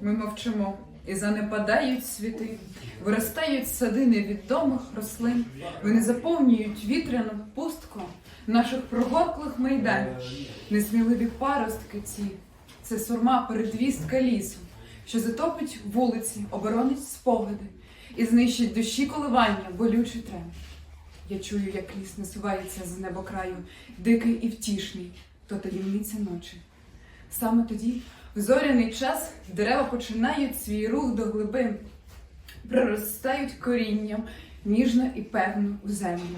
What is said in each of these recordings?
Ми мовчимо і занепадають світи, виростають сади невідомих рослин, вони заповнюють вітряну пустку наших прогорклих майданів. Несміливі паростки ці це сурма передвістка лісу, що затопить вулиці, оборонить спогади і знищить душі коливання, болючий трем. Я чую, як ліс насувається з небокраю, дикий і втішний, то таємниця ночі. Саме тоді, в зоряний час, дерева починають свій рух до глибин, проростають корінням ніжно і певно у землю,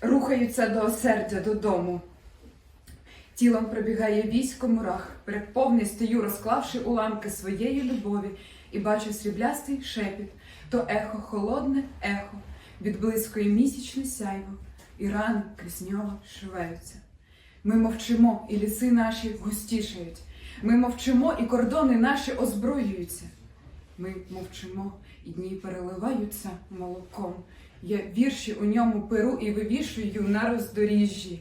рухаються до осердя додому. Тілом пробігає військо мурах, переповний стою, розклавши уламки своєї любові, і бачу сріблястий шепіт, то ехо, холодне ехо, відблискує місячне сяйво, і рани крізь нього шиваються. Ми мовчимо, і ліси наші густішають. Ми мовчимо, і кордони наші озброюються. Ми мовчимо, і дні переливаються молоком. Я вірші у ньому перу і вивішую на роздоріжжі.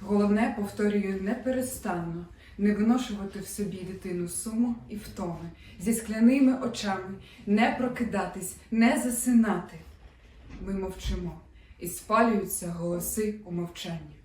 Головне, повторюю неперестанно, не виношувати в собі дитину суму і втоми, зі скляними очами, не прокидатись, не засинати. Ми мовчимо, і спалюються голоси у мовчанні.